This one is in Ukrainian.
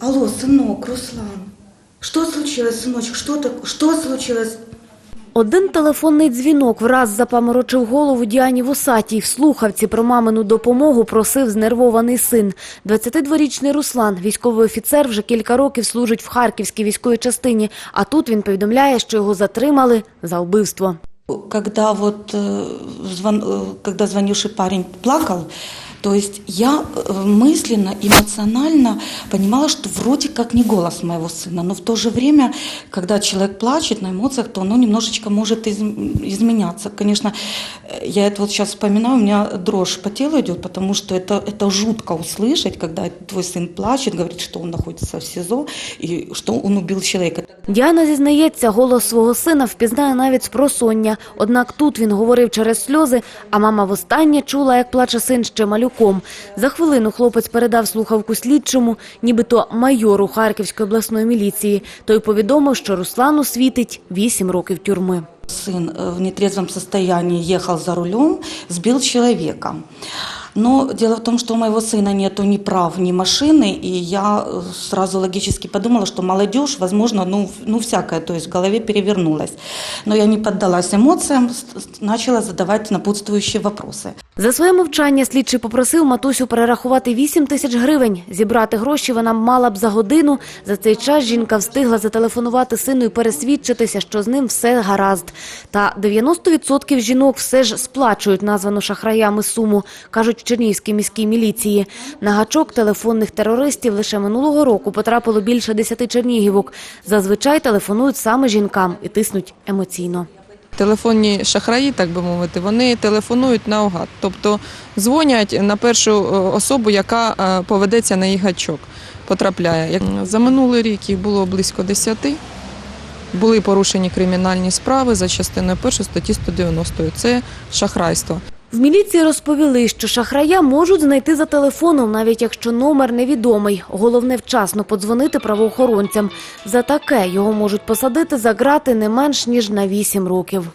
Алло, сынок, Руслан. Что случилось, сыночек? Что, так, что случилось? Один телефонний дзвінок враз запаморочив голову Діані Вусатій. В слухавці про мамину допомогу просив знервований син. 22-річний Руслан, військовий офіцер, вже кілька років служить в Харківській військовій частині. А тут він повідомляє, що його затримали за вбивство. Когда вот э, звон- э, когда звонивший парень плакал, то есть я э, мысленно, эмоционально понимала, что вроде как не голос моего сына, но в то же время, когда человек плачет на эмоциях, то оно немножечко может из- изменяться. Конечно, э, я это вот сейчас вспоминаю, у меня дрожь по телу идет, потому что это, это жутко услышать, когда твой сын плачет, говорит, что он находится в СИЗО и что он убил человека. Діана зізнається, голос свого сина впізнає навіть з просоння. Однак тут він говорив через сльози, а мама востаннє чула, як плаче син ще малюком. За хвилину хлопець передав слухавку слідчому, нібито майору Харківської обласної міліції. Той повідомив, що Руслану світить 8 років тюрми. Сын э, в нетрезвому стані їхав за рулем, збив человека. Но дело в том, что у моего сына нету ни прав, ни машины, и я э, сразу логически подумала, что молодежь, возможно, ну, в- ну всякое, то есть в голове перевернулась. Но я не поддалась эмоциям, с- с- начала задавать напутствующие вопросы. За своє мовчання слідчий попросив матусю перерахувати 8 тисяч гривень. Зібрати гроші вона мала б за годину. За цей час жінка встигла зателефонувати сину і пересвідчитися, що з ним все гаразд. Та 90% жінок все ж сплачують названу шахраями суму, кажуть в Чернігівській міській міліції. На гачок телефонних терористів лише минулого року потрапило більше 10 чернігівок. Зазвичай телефонують саме жінкам і тиснуть емоційно. Телефонні шахраї, так би мовити, вони телефонують наугад, тобто дзвонять на першу е, особу, яка е, поведеться на їх гачок, потрапляє. За минулий рік їх було близько 10. Були порушені кримінальні справи за частиною 1 статті 190. Це шахрайство. В міліції розповіли, що шахрая можуть знайти за телефоном, навіть якщо номер невідомий. Головне вчасно подзвонити правоохоронцям. За таке його можуть посадити за грати не менш ніж на 8 років.